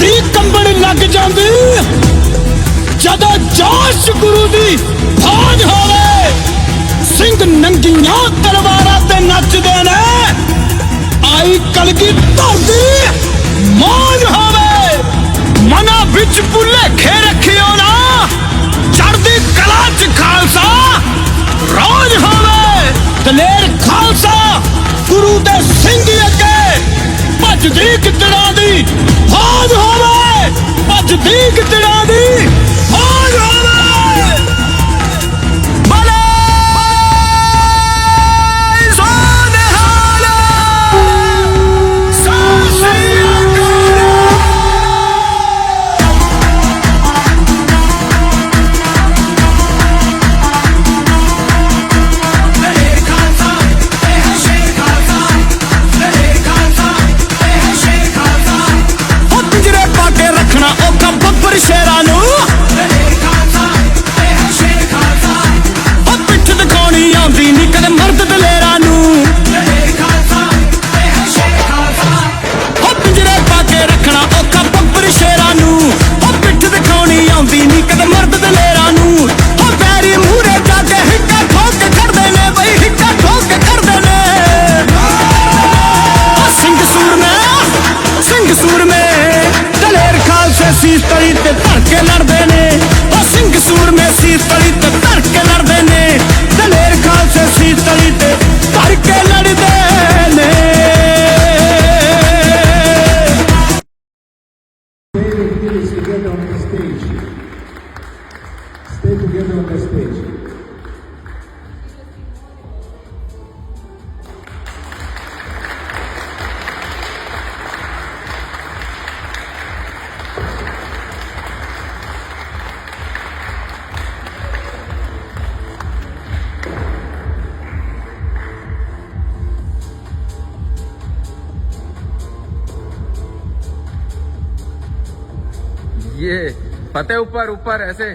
ਧਰਤੀ ਕੰਬਣ ਲੱਗ ਜਾਂਦੀ। ਜਦੋਂ ਜੋਸ਼ ਗੁਰੂ ਦੀ ਫੌਜ ਹੋਵੇ, ਸਿੰਘ ਨੰਗੀਆਂ ਤਲਵਾਰਾਂ ਤੇ ਨੱਚਦੇ ਨੇ। ਆਈ ਕਲਗੀ ਧਰਦੀ ਮੌਜ ਹੋਵੇ। ਮਨਾਂ ਵਿੱਚ ਭੁਲੇਖੇ ਰੱਖਿਓ ਨਾ। ਚੜਦੀ ਕਲਾ ਚ ਖਾਲਸਾ ਰੋਜ ਹੋਵੇ। ਦਲੇਰ ਖਾਲਸਾ ਗੁਰੂ ਦੇ ਸਿੰਘ कितनी ਖਾਲਸੇ ਤਲੀ ਤੇ ਧਰ ਕੇ ਲੜਦੇ ਨੇ ਉਹ ਸਿੰਘ ਸੂਰਮੇ ਸੀਸ ਤਲੀ ਤੇ ਧਰ ਕੇ ਲੜਦੇ ਨੇ ਦਲੇਰ ਖਾਲਸੇ ਸੀਸ ਤਲੀ ਤੇ ਧਰ ਕੇ ਲੜਦੇ ਨੇ Stay together on the stage. Stay together on the stage. ये फतेह ऊपर ऊपर ऐसे